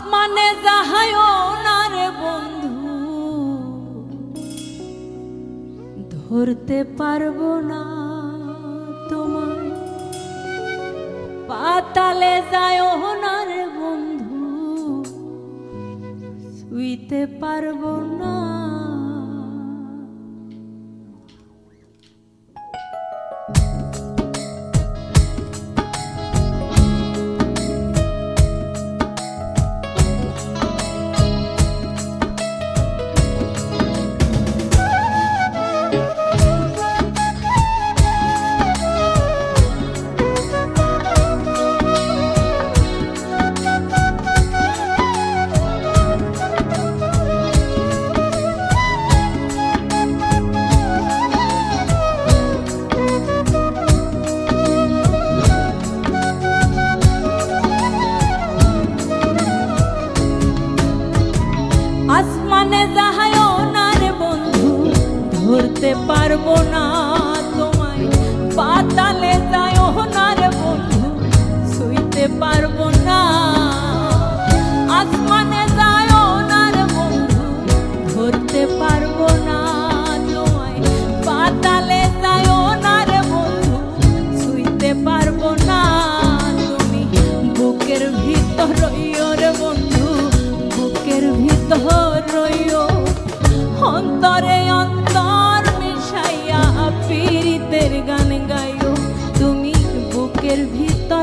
আসমানে যাহায় ওনার বন্ধু, ধরতে পারব না তোমার পাতালে যায় ওনার বন্ধু, শুইতে পারব না।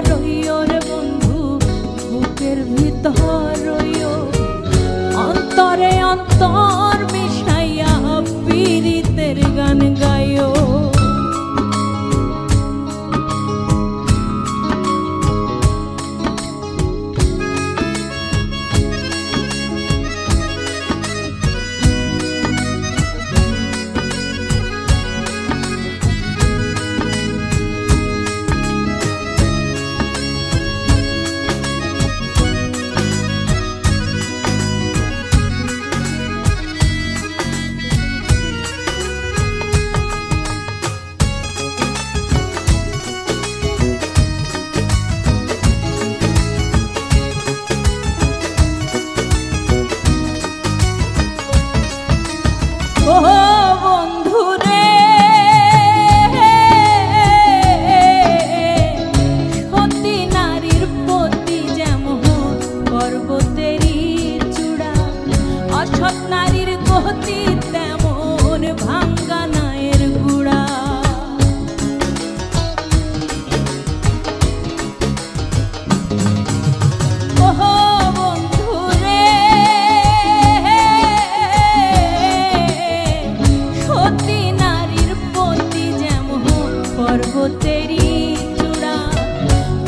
রইও বন্ধু বুকের ভিতর অন্তরে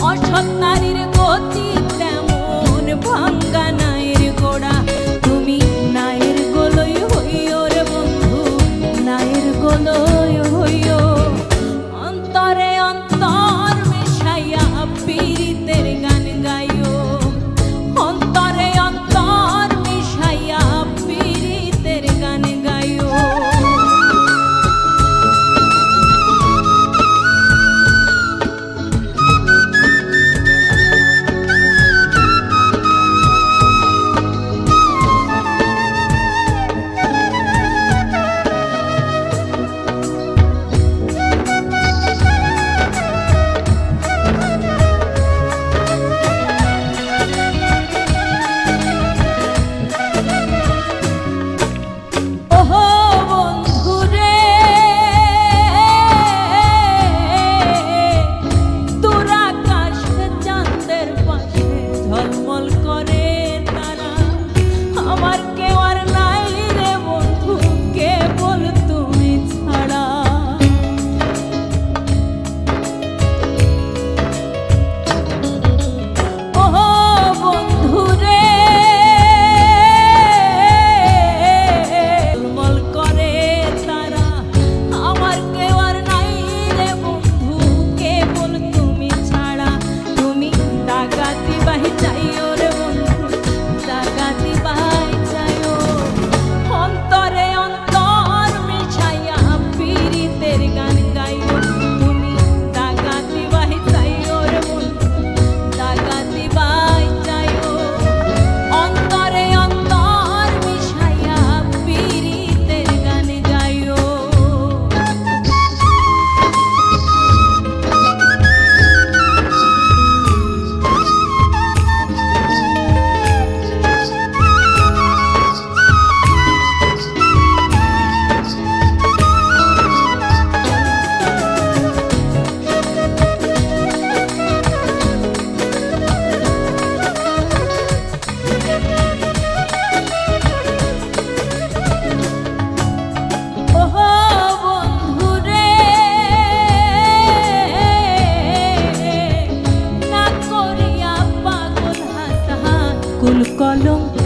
অসৎ নারীর গতি তেমন ভাঙ্গানা long